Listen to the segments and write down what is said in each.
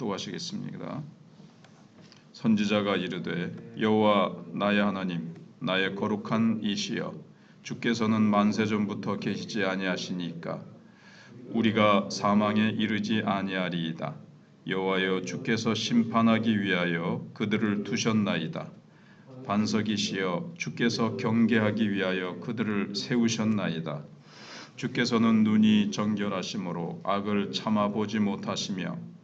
합독하시겠습니다. 선지자가 이르되 여호와 나의 하나님 나의 거룩한 이시여 주께서는 만세 전부터 계시지 아니하시니까 우리가 사망에 이르지 아니하리이다. 여호와여 주께서 심판하기 위하여 그들을 두셨나이다. 반석이시여 주께서 경계하기 위하여 그들을 세우셨나이다. 주께서는 눈이 정결하심으로 악을 참아 보지 못하시며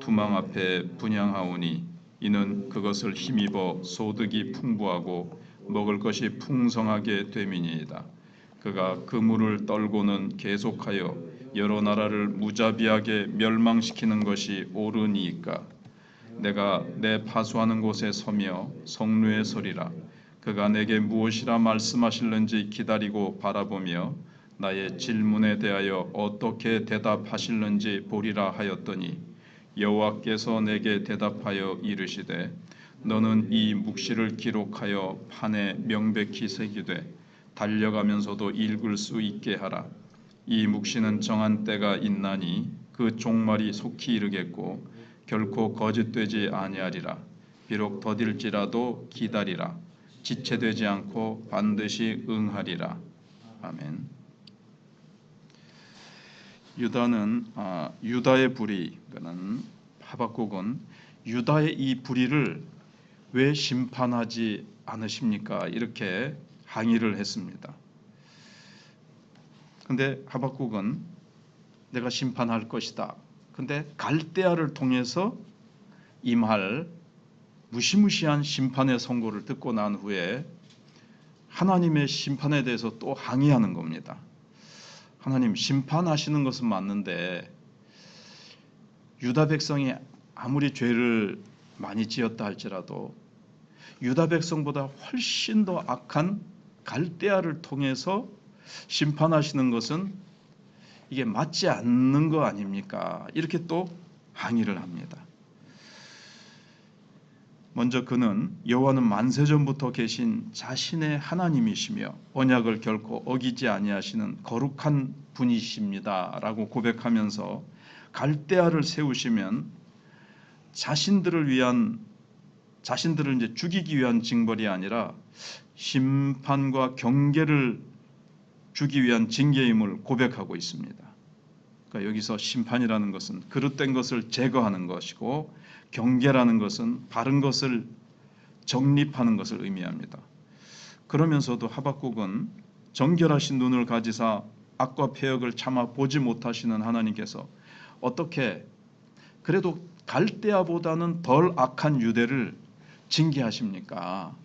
투망 앞에 분양하오니 이는 그것을 힘입어 소득이 풍부하고 먹을 것이 풍성하게 됨이니이다. 그가 그물을 떨고는 계속하여 여러 나라를 무자비하게 멸망시키는 것이 옳으니이까 내가 내 파수하는 곳에 서며 성루에 서리라 그가 내게 무엇이라 말씀하실는지 기다리고 바라보며 나의 질문에 대하여 어떻게 대답하실는지 보리라 하였더니 여호와께서 내게 대답하여 이르시되 너는 이 묵시를 기록하여 판에 명백히 새기되 달려가면서도 읽을 수 있게 하라. 이 묵시는 정한 때가 있나니 그 종말이 속히 이르겠고 결코 거짓되지 아니하리라. 비록 더딜지라도 기다리라. 지체되지 않고 반드시 응하리라. 아멘. 유다는 아, 유다의 불의 그는 하박국은 유다의 이 불의를 왜 심판하지 않으십니까? 이렇게 항의를 했습니다. 근데 하박국은 내가 심판할 것이다. 근데 갈대아를 통해서 임할 무시무시한 심판의 선고를 듣고 난 후에 하나님의 심판에 대해서 또 항의하는 겁니다. 하나님 심판하시는 것은 맞는데 유다 백성이 아무리 죄를 많이 지었다 할지라도 유다 백성보다 훨씬 더 악한 갈대아를 통해서 심판하시는 것은 이게 맞지 않는 거 아닙니까? 이렇게 또 항의를 합니다. 먼저 그는 여호와는 만세 전부터 계신 자신의 하나님이시며 언약을 결코 어기지 아니하시는 거룩한 분이십니다라고 고백하면서 갈대아를 세우시면 자신들을 위한 자신들을 이제 죽이기 위한 징벌이 아니라 심판과 경계를 주기 위한 징계임을 고백하고 있습니다. 그러니까 여기서 심판이라는 것은 그릇된 것을 제거하는 것이고 경계라는 것은 바른 것을 정립하는 것을 의미합니다. 그러면서도 하박국은 정결하신 눈을 가지사 악과 폐역을 참아 보지 못하시는 하나님께서 어떻게 그래도 갈대아보다는 덜 악한 유대를 징계하십니까?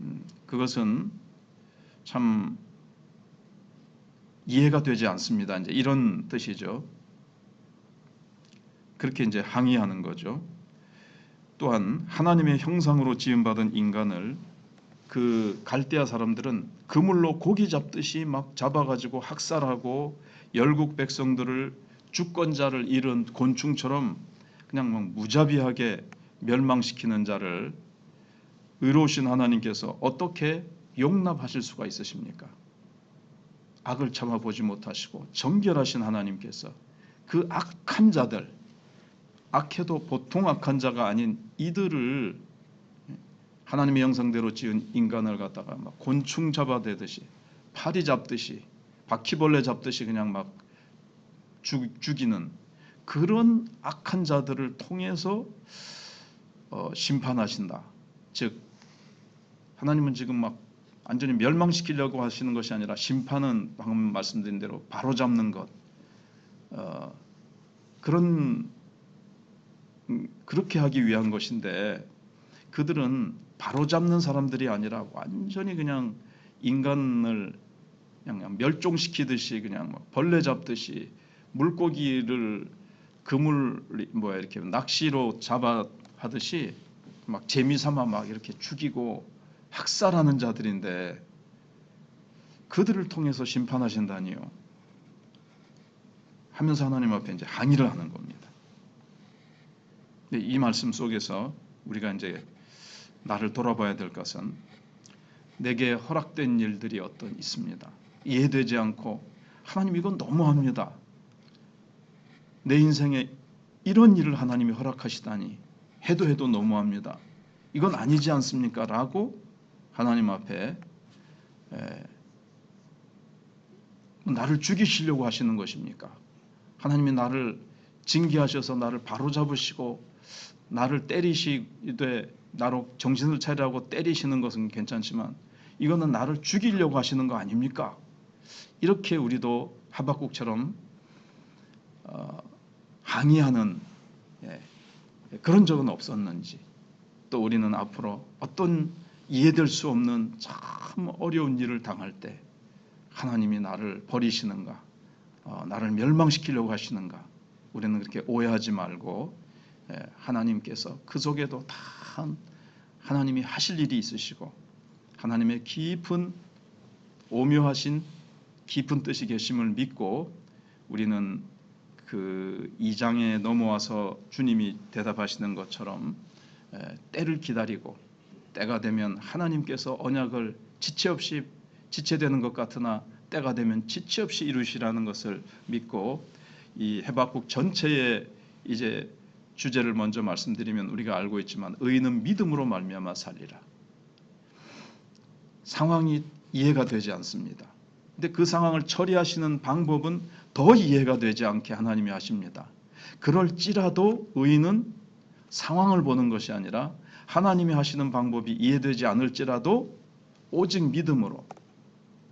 음, 그것은 참 이해가 되지 않습니다. 이제 이런 뜻이죠. 그렇게 이제 항의하는 거죠. 또한 하나님의 형상으로 지음받은 인간을 그 갈대아 사람들은 그물로 고기 잡듯이 막 잡아가지고 학살하고 열국 백성들을 주권자를 잃은 곤충처럼 그냥 막 무자비하게 멸망시키는 자를 의로우신 하나님께서 어떻게 용납하실 수가 있으십니까? 악을 참아 보지 못하시고 정결하신 하나님께서 그 악한 자들 악해도 보통 악한 자가 아닌 이들을 하나님의 형상대로 지은 인간을 갖다가 막 곤충 잡아대듯이 파리 잡듯이 바퀴벌레 잡듯이 그냥 막 죽, 죽이는 그런 악한 자들을 통해서 어, 심판하신다. 즉 하나님은 지금 막 완전히 멸망시키려고 하시는 것이 아니라 심판은 방금 말씀드린 대로 바로 잡는 것. 어, 그런 음, 그렇게 하기 위한 것인데 그들은 바로 잡는 사람들이 아니라 완전히 그냥 인간을 그냥 멸종시키듯이 그냥 벌레 잡듯이 물고기를 그물 뭐야 이렇게 낚시로 잡아 하듯이 막 재미삼아 막 이렇게 죽이고 학살하는 자들인데 그들을 통해서 심판하신다니요. 하면서 하나님 앞에 이제 항의를 하는 겁니다. 이 말씀 속에서 우리가 이제 나를 돌아봐야 될 것은 내게 허락된 일들이 어떤 있습니다. 이해되지 않고 하나님 이건 너무합니다. 내 인생에 이런 일을 하나님이 허락하시다니 해도 해도 너무합니다. 이건 아니지 않습니까? 라고 하나님 앞에 에, 나를 죽이시려고 하시는 것입니까? 하나님이 나를 징계하셔서 나를 바로잡으시고 나를 때리시되 나로 정신을 차리라고 때리시는 것은 괜찮지만 이거는 나를 죽이려고 하시는 거 아닙니까? 이렇게 우리도 하박국처럼 어, 항의하는 예, 그런 적은 없었는지 또 우리는 앞으로 어떤 이해될 수 없는 참 어려운 일을 당할 때 하나님이 나를 버리시는가 어, 나를 멸망시키려고 하시는가 우리는 그렇게 오해하지 말고 예, 하나님께서 그 속에도 다 하나님이 하실 일이 있으시고 하나님의 깊은 오묘하신 깊은 뜻이 계심을 믿고 우리는 그 2장에 넘어와서 주님이 대답하시는 것처럼 에, 때를 기다리고 때가 되면 하나님께서 언약을 지체 없이 지체되는 것 같으나 때가 되면 지체 없이 이루시라는 것을 믿고 이 해박국 전체의 이제 주제를 먼저 말씀드리면 우리가 알고 있지만 의인은 믿음으로 말미암아 살리라. 상황이 이해가 되지 않습니다. 근데 그 상황을 처리하시는 방법은 더 이해가 되지 않게 하나님이 하십니다. 그럴지라도 의인은 상황을 보는 것이 아니라 하나님이 하시는 방법이 이해되지 않을지라도 오직 믿음으로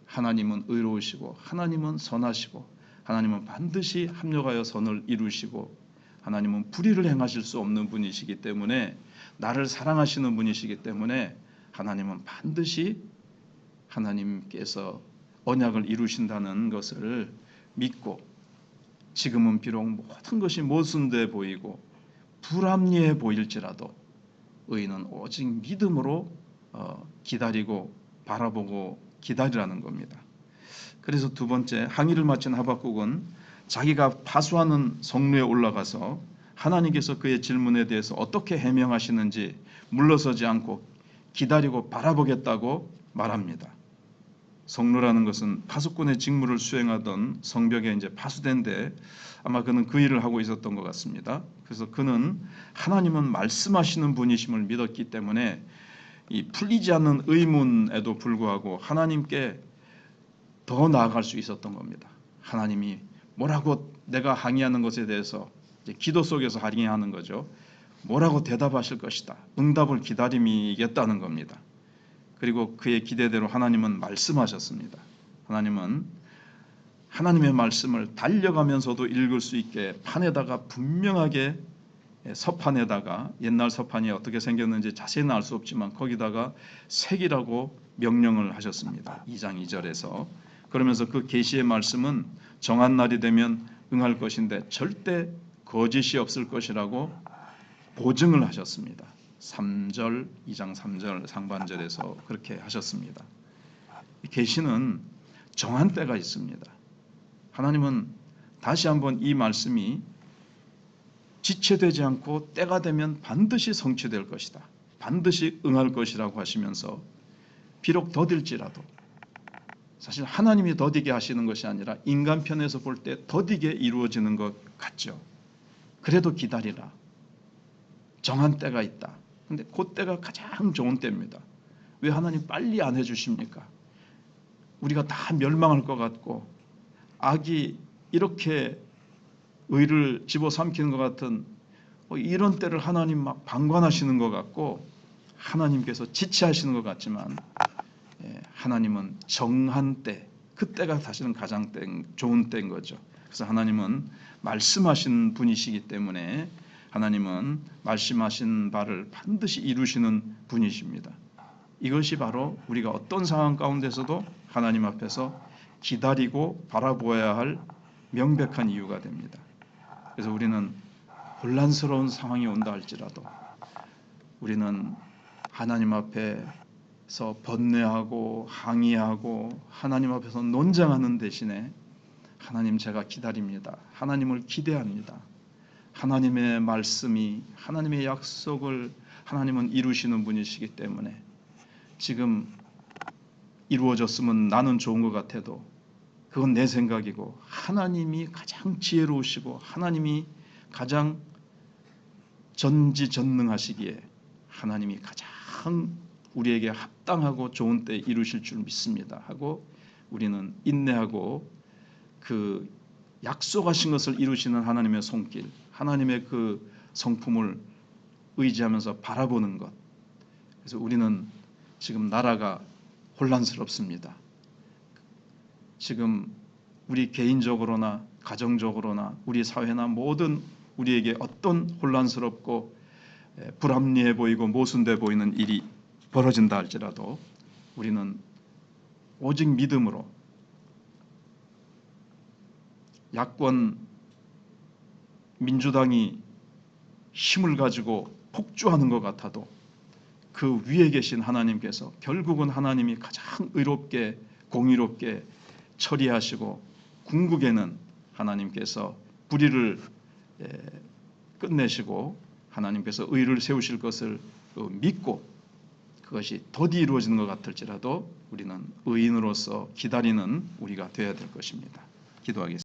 하나님은 의로우시고 하나님은 선하시고 하나님은 반드시 합력하여 선을 이루시고 하나님은 불의를 행하실 수 없는 분이시기 때문에 나를 사랑하시는 분이시기 때문에 하나님은 반드시 하나님께서 언약을 이루신다는 것을 믿고 지금은 비록 모든 것이 모순돼 보이고 불합리해 보일지라도 의인은 오직 믿음으로 어, 기다리고 바라보고 기다리라는 겁니다. 그래서 두 번째 항의를 마친 하박국은 자기가 파수하는 성루에 올라가서 하나님께서 그의 질문에 대해서 어떻게 해명하시는지 물러서지 않고 기다리고 바라보겠다고 말합니다. 성루라는 것은 파수꾼의 직무를 수행하던 성벽에 이제 파수된데 아마 그는 그 일을 하고 있었던 것 같습니다. 그래서 그는 하나님은 말씀하시는 분이심을 믿었기 때문에 이 풀리지 않는 의문에도 불구하고 하나님께 더 나아갈 수 있었던 겁니다. 하나님이 뭐라고 내가 항의하는 것에 대해서 기도 속에서 항의하는 거죠. 뭐라고 대답하실 것이다. 응답을 기다림이겠다는 겁니다. 그리고 그의 기대대로 하나님은 말씀하셨습니다. 하나님은 하나님의 말씀을 달려가면서도 읽을 수 있게 판에다가 분명하게 서판에다가 옛날 서판이 어떻게 생겼는지 자세히는 알 수 없지만 거기다가 색이라고 명령을 하셨습니다. 2장 2절에서 그러면서 그 계시의 말씀은 정한 날이 되면 응할 것인데 절대 거짓이 없을 것이라고 보증을 하셨습니다. 3절 2장 3절 상반절에서 그렇게 하셨습니다. 계시는 정한 때가 있습니다. 하나님은 다시 한번 이 말씀이 지체되지 않고 때가 되면 반드시 성취될 것이다. 반드시 응할 것이라고 하시면서 비록 더딜지라도 사실 하나님이 더디게 하시는 것이 아니라 인간 편에서 볼 때 더디게 이루어지는 것 같죠. 그래도 기다리라. 정한 때가 있다. 근데 그때가 가장 좋은 때입니다. 왜 하나님 빨리 안 해주십니까? 우리가 다 멸망할 것 같고 악이 이렇게 의를 집어삼키는 것 같은 뭐 이런 때를 하나님 막 방관하시는 것 같고 하나님께서 지체하시는 것 같지만 예, 하나님은 정한 때 그때가 사실은 가장 때, 좋은 때인 거죠. 그래서 하나님은 말씀하신 분이시기 때문에 하나님은 말씀하신 바를 반드시 이루시는 분이십니다. 이것이 바로 우리가 어떤 상황 가운데서도 하나님 앞에서 기다리고 바라보아야 할 명백한 이유가 됩니다. 그래서 우리는 혼란스러운 상황이 온다 할지라도 우리는 하나님 앞에서 번뇌하고 항의하고 하나님 앞에서 논쟁하는 대신에 하나님 제가 기다립니다. 하나님을 기대합니다. 하나님의 말씀이 하나님의 약속을 하나님은 이루시는 분이시기 때문에 지금 이루어졌으면 나는 좋은 것 같아도 그건 내 생각이고 하나님이 가장 지혜로우시고 하나님이 가장 전지전능하시기에 하나님이 가장 우리에게 합당하고 좋은 때 이루실 줄 믿습니다 하고 우리는 인내하고 그 약속하신 것을 이루시는 하나님의 손길, 하나님의 그 성품을 의지하면서 바라보는 것. 그래서 우리는 지금 나라가 혼란스럽습니다. 지금 우리 개인적으로나 가정적으로나 우리 사회나 모든 우리에게 어떤 혼란스럽고 에, 불합리해 보이고 모순돼 보이는 일이 벌어진다 할지라도 우리는 오직 믿음으로 야권 민주당이 힘을 가지고 폭주하는 것 같아도 그 위에 계신 하나님께서 결국은 하나님이 가장 의롭게 공의롭게 처리하시고 궁극에는 하나님께서 불의를 에, 끝내시고 하나님께서 의를 세우실 것을 어, 믿고 그것이 더디 이루어지는 것 같을지라도 우리는 의인으로서 기다리는 우리가 되어야 될 것입니다. 기도하겠습니다.